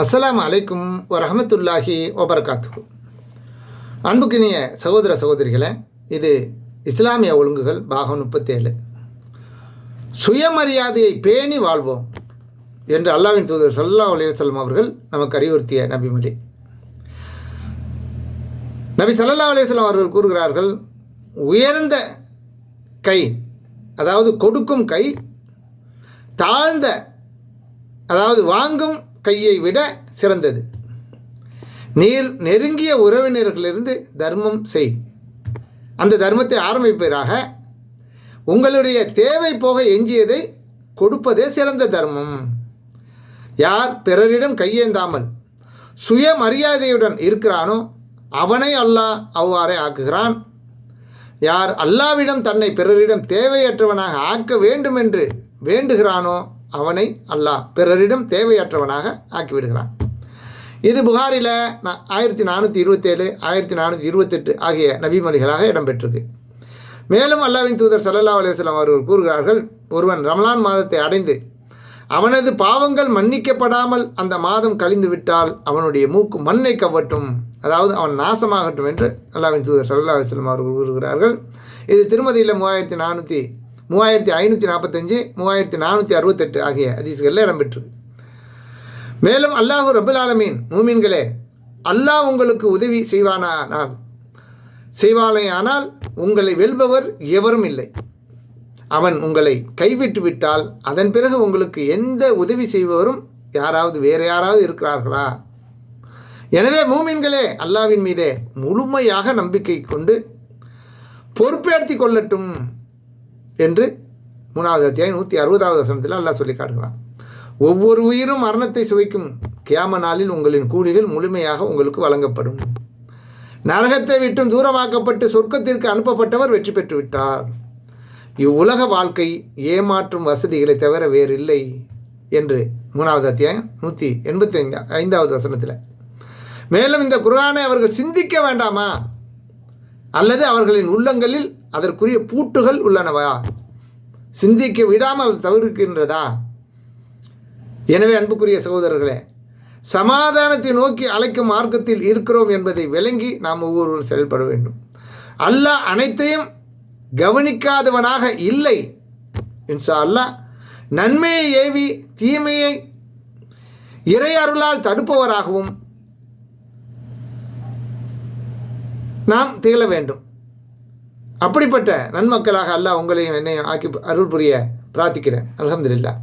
அஸ்ஸலாமு அலைக்கும் வரஹமத்துல்லாஹி வபரகாத்து அன்புக்கினிய சகோதர சகோதரிகளே இது இஸ்லாமிய ஒழுங்குகள் பாகம் முப்பத்தேழு. சுயமரியாதையை பேணி வாழ்வோம் என்று அல்லாவின் தூதர் சல்லா அலைவசல்லம் அவர்கள் நமக்கு அறிவுறுத்திய நபிமொழி. நபி சல்லா அலைவசல்லம் அவர்கள் கூறுகிறார்கள் உயர்ந்த கை அதாவது கொடுக்கும் கை தாழ்ந்த அதாவது வாங்கும் கையை விட சிறந்தது. நீர் நெருங்கிய உறவினர்களிலிருந்து தர்மம் செய். அந்த தர்மத்தை ஆரம்பிப்பதாக உங்களுடைய தேவை போக எஞ்சியதை கொடுப்பதே சிறந்த தர்மம். யார் பிறரிடம் கையேந்தாமல் சுயமரியாதையுடன் இருக்கிறானோ அவனை அல்லாஹ் அவ்வாறே ஆக்குகிறான். யார் அல்லாவிடம் தன்னை பிறரிடம் தேவையற்றவனாக ஆக்க வேண்டும் என்று வேண்டுகிறானோ அவனை அல்லாஹ் பிறரிடம் தேவையற்றவனாக ஆக்கிவிடுகிறான். இது புகாரில் ஆயிரத்தி நானூற்றி இருபத்தேழு ஆயிரத்தி நானூற்றி இருபத்தெட்டு ஆகிய நபிமொழிகளாக இடம்பெற்றிருக்கு. மேலும் அல்லாவின் தூதர் சல்லல்லா அலுவலம் அவர்கள் கூறுகிறார்கள் ஒருவன் ரமலான் மாதத்தை அடைந்து அவனது பாவங்கள் மன்னிக்கப்படாமல் அந்த மாதம் கழிந்து விட்டால் அவனுடைய மூக்கு மண்ணை கவ்வட்டும் அதாவது அவன் நாசமாகட்டும் என்று அல்லாவின் தூதர் சல்லா அலுவலம் அவர்கள் கூறுகிறார்கள். இது திருமதியில் மூவாயிரத்தி நானூற்றி மூவாயிரத்தி ஐநூற்றி நாற்பத்தஞ்சு மூவாயிரத்தி நானூற்றி அறுபத்தெட்டு ஆகிய அதிசுகளில் இடம்பெற்றிருக்கு மேலும் அல்லாஹூ ரபுல் ஆலமீன் மூமீன்களே அல்லாஹ் உங்களுக்கு உதவி செய்வானால் செய்வானேயானால் உங்களை வெல்பவர் எவரும் இல்லை. அவன் உங்களை கைவிட்டு விட்டால் அதன் பிறகு உங்களுக்கு எந்த உதவி செய்பவரும் யாராவது வேறு யாராவது இருக்கிறார்களா? எனவே மூமின்களே அல்லாவின் மீதே முழுமையாக நம்பிக்கை கொண்டு பொறுப்பேற்றி கொள்ளட்டும். என்று மூணாவது அத்தியாயம் நூற்றி அறுபதாவது வசனத்தில் அல்லாஹ் சொல்லி காட்டுகிறான். ஒவ்வொரு உயிரும் மரணத்தை சுவைக்கும் கியாம நாளில் உங்களின் கூலிகள் முழுமையாக உங்களுக்கு வழங்கப்படும். நரகத்தை விட்டும் தூரமாக்கப்பட்டு சொர்க்கத்திற்கு அனுப்பப்பட்டவர் வெற்றி பெற்று விட்டார் இவ்வுலக வாழ்க்கை ஏமாற்றும் வசதிகளை தவிர வேறில்லை என்று மூணாவது அத்தியாயம் நூற்றி எண்பத்தி ஐந்து ஐந்தாவது வசனத்தில். மேலும் இந்த குரானை அவர்கள் சிந்திக்க வேண்டாமா? அல்லது அவர்களின் உள்ளங்களில் அதற்குரிய பூட்டுகள் உள்ளனவா? சிந்திக்க விடாமல் தவிர்க்கின்றதா? எனவே அன்புக்குரிய சகோதரர்களே சமாதானத்தை நோக்கி அழைக்கும் மார்க்கத்தில் இருக்கிறோம் என்பதை விளங்கி நாம் ஒவ்வொருவரும் செயல்பட வேண்டும். அல்லாஹ் அனைத்தையும் கவனிக்காதவனாக இல்லை. இன்சா அல்லாஹ் நன்மையை ஏவி தீமையை இறை அருளால் தடுப்பவராகவும் நாம் திகழ வேண்டும். அப்படிப்பட்ட நன்மக்களாக அல்லாஹ் உங்களையும் என்னையும் ஆக்கி அருள் புரிய பிரார்த்திக்கிறேன். அலமதுல்லா